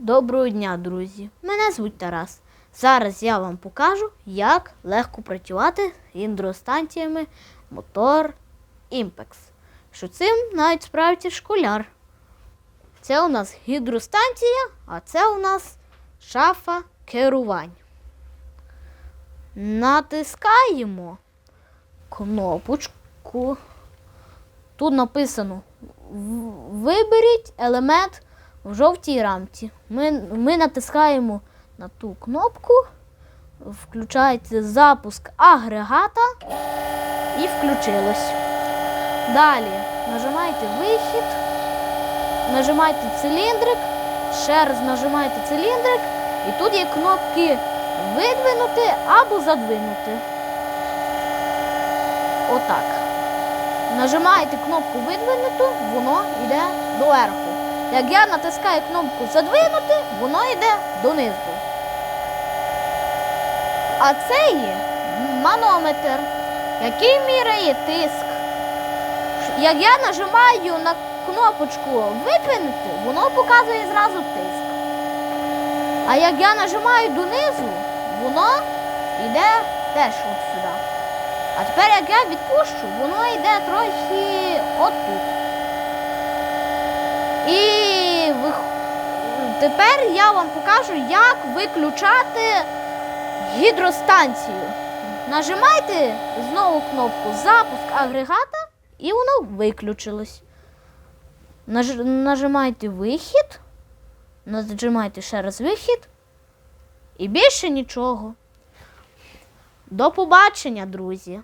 Доброго дня, друзі! Мене звуть Тарас. Зараз я вам покажу, як легко працювати з гідростанціями мотор Імпекс. Що цим навіть справиться школяр. Це у нас гідростанція, а це у нас шафа керувань. Натискаємо кнопочку. Тут написано Виберіть елемент в жовтій рамці. Ми, ми натискаємо на ту кнопку, включається запуск агрегата і включилось. Далі нажимаєте вихід, нажимаєте циліндрик, ще раз нажимаєте циліндрик, і тут є кнопки видвинути або задвинути. Отак. Нажимаєте кнопку видвинуту, воно йде доверху. Як я натискаю кнопку задвинути, воно йде донизу. А це є манометр, який міряє тиск. Як я нажимаю на кнопочку видвинути, воно показує зразу тиск. А як я нажимаю донизу, воно йде теж от сюди. А тепер, як я відпущу, воно йде трохи отут. І вих- тепер я вам покажу, як виключати гідростанцію. Нажимайте знову кнопку Запуск агрегата і воно виключилось. Наж- Нажимайте вихід, нажимайте ще раз вихід і більше нічого. До побачення, друзі!